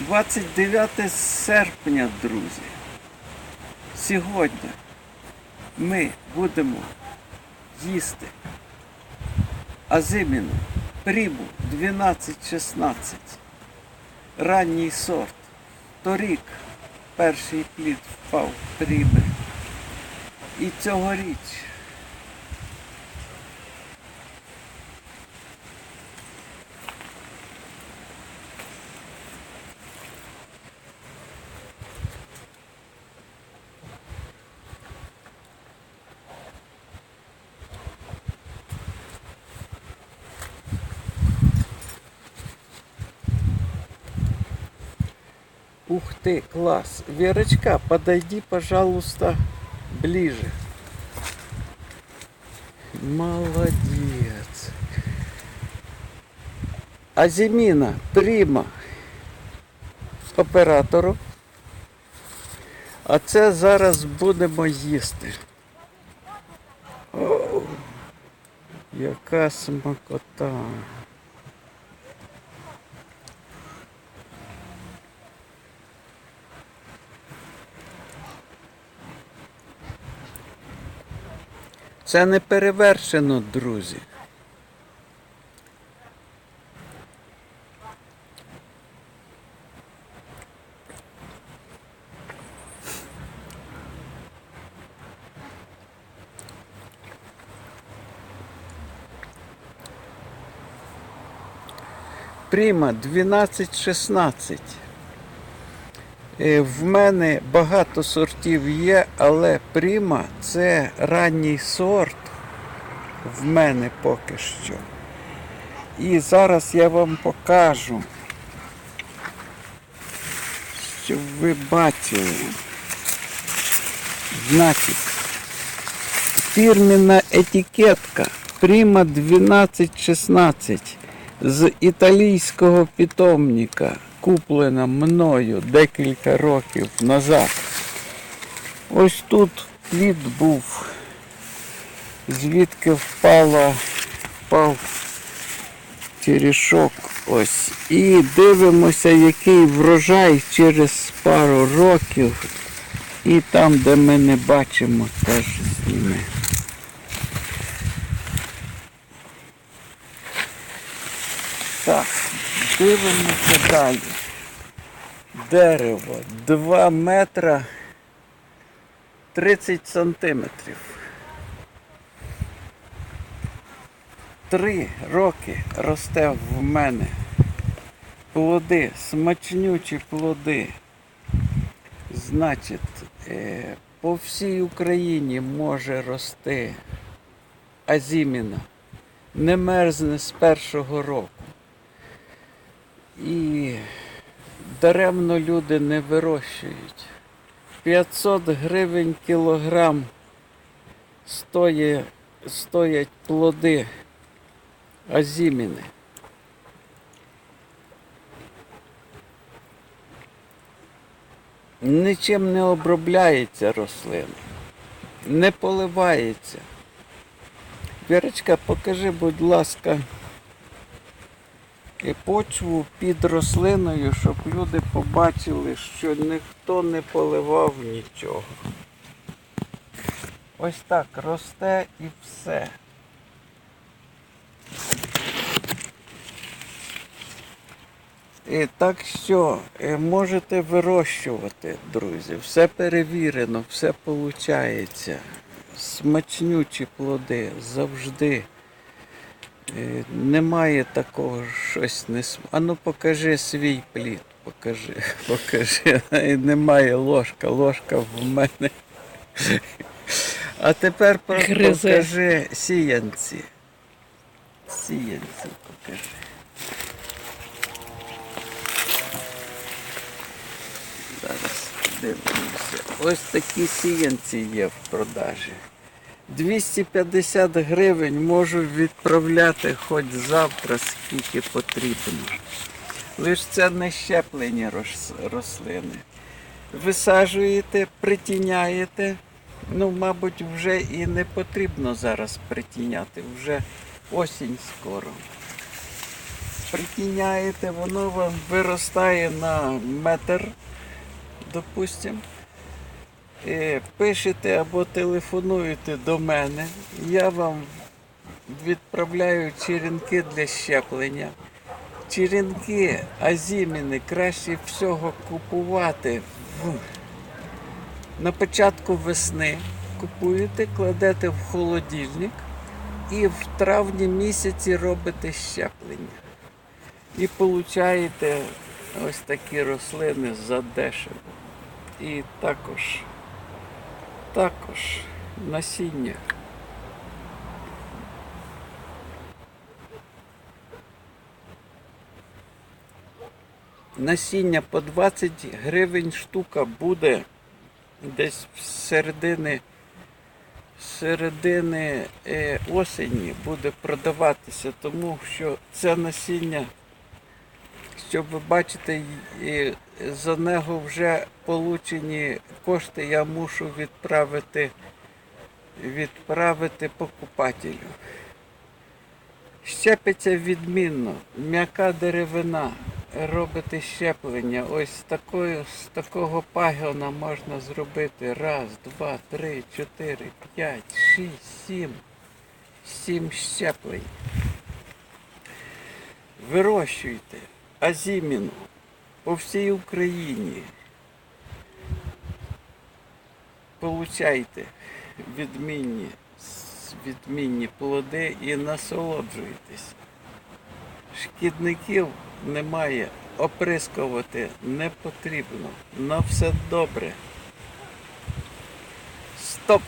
29 серпня, друзі. Сьогодні ми будемо їсти азиміну прибу 12-16. Ранній сорт. Торік перший плід впав приби. І цьогоріч Ух ты, класс. Верочка, подойди, пожалуйста, ближе. Молодец. Азіміна, прима оператору. А це зараз будемо їсти. О, яка смакота. Це не перевершено, друзі. Пріма 12-16. Е, В мене багато сортів є, але Пріма це ранній сорт в мене поки що. І зараз я вам покажу, щоб ви бачили. Значить, фірміна етикетка Prima 1216 з італійського питомника, куплена мною декілька років назад. Ось тут плід був, звідки впала, впав черешок. Ось. І дивимося, який врожай через пару років. І там, де ми не бачимо, теж зніме. Так, дивимося далі. Дерево 2 метра 30 сантиметрів. Три роки росте в мене. Плоди, смачнючі плоди. Значить, е, по всій Україні може рости азіміна. Не мерзне з першого року. І даремно люди не вирощують. 500 гривень кілограм стоє, стоять плоди азіміни. Нічим не обробляється рослина, не поливається. Вірочка, покажи, будь ласка, і почву під рослиною, щоб люди побачили, що ніхто не поливав нічого. Ось так росте і все. І так що можете вирощувати, друзі. Все перевірено, все виходить. Смачнючі плоди завжди. Е, Немає такого щось не. А ну покажи свій плід, покажи, покажи. Немає ложка, ложка в мене. А тепер про- Гризе. покажи сіянці. Сіянці покажи. Зараз дивимося. Ось такі сіянці є в продажі. 250 гривень можу відправляти хоч завтра, скільки потрібно. Лиш це не щеплені рослини. Висаджуєте, притіняєте. Ну, мабуть, вже і не потрібно зараз притіняти, вже осінь скоро. притіняєте, воно вам виростає на метр, допустимо. Е, Пишете або телефонуєте до мене, я вам відправляю черенки для щеплення. Черенки азіміни краще всього купувати на початку весни купуєте, кладете в холодильник і в травні місяці робите щеплення. І получаєте ось такі рослини задешево. І також, також насіння. Насіння по 20 гривень штука буде десь з середини, середини е, осені буде продаватися, тому що це насіння, щоб бачите, за нього вже получені кошти я мушу відправити, відправити покупателю. Щепиться відмінно, м'яка деревина. Робити щеплення. Ось з такою, з такого пагона можна зробити раз, два, три, чотири, п'ять, шість, сім. Сім щеплень. Вирощуйте азіміну по всій Україні. Получайте відмінні, відмінні плоди і насолоджуйтесь. Шкідників немає, оприскувати не потрібно. На все добре. Стоп!